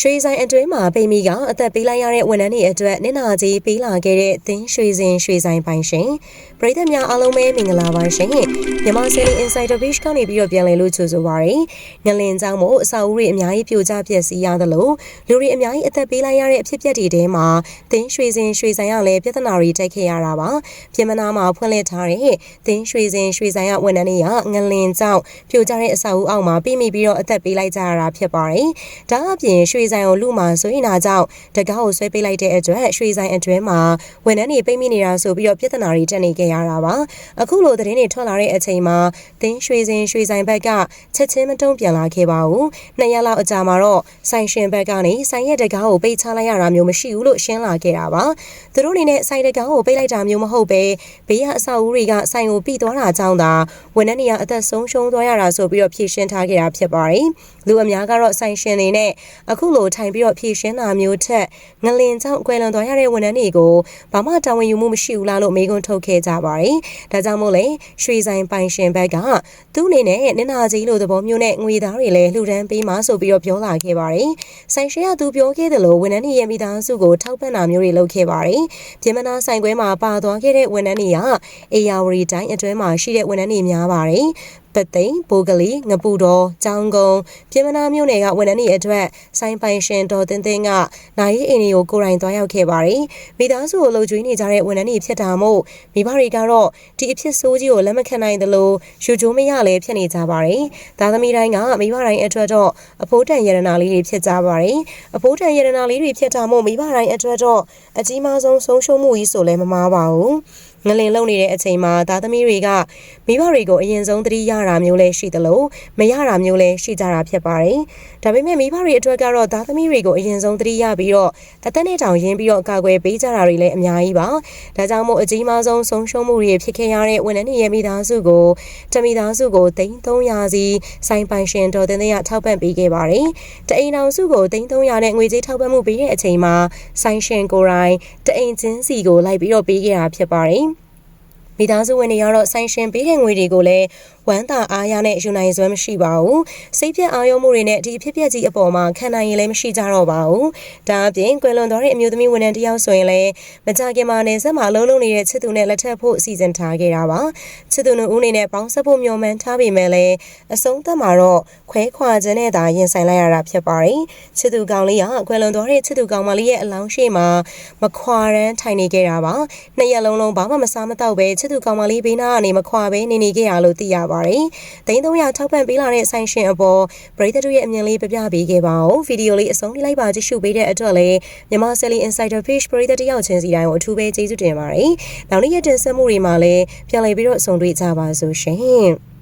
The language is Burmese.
ရွှေဆိုင်အတွင်းမှာပိမိကအသက်ပေးလိုက်ရတဲ့ဝန်ထမ်းတွေအတွက်နင်နာကြီးပေးလာခဲ့တဲ့သင်းရွှေစင်ရွှေဆိုင်ပိုင်ရှင်ပရိသတ်များအားလုံးပဲမင်္ဂလာပါရှင်မြန်မာ Selling Insider Page ကနေပြီးတော့ပြန်လည်လို့ကြိုဆိုပါရယ်ငလင်ကြောင့်မို့အစာအုပ်တွေအများကြီးပြိုကျပျက်စီးရသလိုလူတွေအများကြီးအသက်ပေးလိုက်ရတဲ့အဖြစ်အပျက်တွေထဲမှာသင်းရွှေစင်ရွှေဆိုင်ကလည်းပြဿနာတွေတက်ခဲ့ရတာပါပြင်မနာမှာဖွင့်လှစ်ထားတဲ့သင်းရွှေစင်ရွှေဆိုင်ကဝန်ထမ်းတွေကငလင်ကြောင့်ပြိုကျတဲ့အစာအုပ်အောက်မှာပြိမိပြီးတော့အသက်ပေးလိုက်ကြရတာဖြစ်ပါတယ်ဒါအပြင်ရွှေဆိုင်ကိုလူမှာဆိုရင်နာကြောင့်တကားကိုဆွဲပေးလိုက်တဲ့အတွက်ရွှေဆိုင်အတွင်းမှာဝန်ထမ်းတွေပိတ်မိနေတာဆိုပြီးတော့ပြဿနာတွေတက်နေကြရတာပါအခုလိုသတင်းတွေထွက်လာတဲ့အချိန်မှာသင်းရွှေစင်ရွှေဆိုင်ဘက်ကချက်ချင်းမတုံ့ပြန်လာခဲ့ပါဘူးနှစ်ရက်လောက်အကြာမှာတော့ဆိုင်ရှင်ဘက်ကနေဆိုင်ရဲ့တကားကိုပိတ်ချလိုက်ရတာမျိုးမရှိဘူးလို့ရှင်းလာခဲ့တာပါသူတို့အနေနဲ့ဆိုင်တကားကိုပိတ်လိုက်တာမျိုးမဟုတ်ပဲဘေးကအဆောက်အဦတွေကဆိုင်ကိုပြီးသွားတာကြောင့်သာဝန်ထမ်းတွေကအသက်ဆုံးရှုံးသွားရတာဆိုပြီးတော့ဖြေရှင်းထားခဲ့တာဖြစ်ပါတယ်လူအများကတော့ဆိုင်ရှင်တွေနဲ့အခုလိုထိုင်ပြီးတော့ဖြေရှင်းတာမျိုးထက်ငလင်ကြောင့်ကွယ်လွန်သွားရတဲ့ဝန်ထမ်းတွေကိုဘာမှတာဝန်ယူမှုမရှိဘူးလားလို့မေးခွန်းထုတ်ခဲ့ကြပါတယ်။ဒါကြောင့်မို့လဲရွှေဆိုင်ပိုင်ရှင်ဘက်ကသူ့အနေနဲ့နင်နာကြီးလိုသဘောမျိုးနဲ့ငွေသားတွေလည်းလှူဒန်းပေးမှဆိုပြီးတော့ပြောလာခဲ့ပါတယ်။ဆိုင်ရှင်ကသူပြောခဲ့တယ်လို့ဝန်ထမ်းတွေရဲ့မိသားစုကိုထောက်ပံ့တာမျိုးတွေလုပ်ခဲ့ပါတယ်။ပြင်မနာဆိုင်ခွဲမှာပါသွားခဲ့တဲ့ဝန်ထမ်းတွေကအေယာဝရီတိုင်းအတွင်းမှာရှိတဲ့ဝန်ထမ်းတွေများပါတယ်။ပသိမ်ဘိုးကလေးငပူတော်ကျောင်းကုန်းပြင်မနာမြို့နယ်ကဝန်ထမ်းတွေအတွက်ဆိုင်ပိုင်ရှင်တော်တင်တင်ကနိုင်အိမ်တွေကိုကိုယ်တိုင်သွားရောက်ခဲ့ပါတယ်မိသားစုကိုလှုပ်ကြွေးနေကြတဲ့ဝန်ထမ်းတွေဖြစ်တာမို့မိဘတွေကတော့ဒီအဖြစ်ဆိုးကြီးကိုလက်မခံနိုင်သလိုယူကျိုးမရလည်းဖြစ်နေကြပါတယ်သားသမီးတိုင်းကမိဘတိုင်းအတွက်တော့အဖိုးတန်ရတနာလေးတွေဖြစ်ကြပါတယ်အဖိုးတန်ရတနာလေးတွေဖြစ်တာမို့မိဘတိုင်းအတွက်တော့အကြီးမားဆုံးဆုံးရှုံးမှုကြီးဆိုလည်းမမားပါဘူးငလင်လုံနေတဲ့အချိန်မှာသားသမီးတွေကမိဘတွေကိုအရင်ဆုံးသတိရတာမျိုးလည်းရှိသလိုမရတာမျိုးလည်းရှိကြတာဖြစ်ပါတယ်။ဒါပေမဲ့မိဘတွေအတွက်ကတော့သားသမီးတွေကိုအရင်ဆုံးသတိရပြီးတော့အသက်နဲ့တောင်ရင်းပြီးတော့ကာကွယ်ပေးကြတာတွေလည်းအများကြီးပါ။ဒါကြောင့်မို့အကြီးမားဆုံးဆုံးရှုံးမှုတွေဖြစ်ခဲ့ရတဲ့ဝန်ထမ်းတွေရဲ့မိသားစုကိုတမိသားစုကိုသိန်း300စီစိုင်းပိုင်ရှင်တော်တင်တဲ့ထောက်ပံ့ပေးခဲ့ပါတယ်။တအိမ်တော်စုကိုသိန်း300နဲ့ငွေကြေးထောက်ပံ့မှုပေးတဲ့အချိန်မှာစိုင်းရှင်ကိုရိုင်းတအိမ်ချင်းစီကိုလိုက်ပြီးတော့ပေးခဲ့တာဖြစ်ပါတယ်။ မိသားစုဝင်တွေကတော့ဆိုင်ရှင်ပေးတဲ့ငွေတွေကိုလည်း ဝမ်းသာအားရနဲ့ယူနိုင်စွမ်းမရှိပါဘူးစိတ်ပြက်အာရုံမှုတွေနဲ့ဒီအဖြစ်ပြက်ကြီးအပေါ်မှာခံနိုင်ရင်လည်းမရှိကြတော့ပါဘူးဒါအပြင်ကွယ်လွန်သွားတဲ့အမျိုးသမီးဝန်ထမ်းတယောက်ဆိုရင်လည်းမကြခင်မှာနေဆက်မှာလုံးလုံးနေတဲ့ချစ်သူနဲ့လက်ထပ်ဖို့အစီအစဉ်ထားခဲ့တာပါချစ်သူတို့ဦးနေနဲ့ပေါင်းဆက်ဖို့မျှော်မှန်းထားပေမဲ့လည်းအဆုံးသတ်မှာတော့ခွဲခွာခြင်းနဲ့သာရင်ဆိုင်လိုက်ရတာဖြစ်ပါတယ်ချစ်သူကောင်လေးကကွယ်လွန်သွားတဲ့ချစ်သူကောင်မလေးရဲ့အလောင်းရှိမှာမခွာရန်ထိုင်နေခဲ့တာပါနှစ်ရက်လုံးလုံးဘာမှမစားမတော့ပဲချစ်သူကောင်မလေးဘေးနားကနေမခွာပဲနေနေခဲ့ရလို့သိရပါပါတယ်။သိန်း300ထောက်ပံ့ပေးလာတဲ့ဆိုင်ရှင်အပေါ်ပရိသတ်တို့ရဲ့အမြင်လေးပြပြပေးခဲ့ပါဦး။ဗီဒီယိုလေးအဆုံးထိလိုက်ပါကြည့်ရှုပေးတဲ့အတွက်လည်းမြန်မာ Selling Insider Page ပရိသတ်တယောက်ချင်းစီတိုင်းကိုအထူးပဲကျေးဇူးတင်ပါတယ်။နောက်နေ့ရက်တင်ဆက်မှုတွေမှာလည်းပြန်လည်ပြီးတော့ဆုံတွေ့ကြပါစို့ရှင်။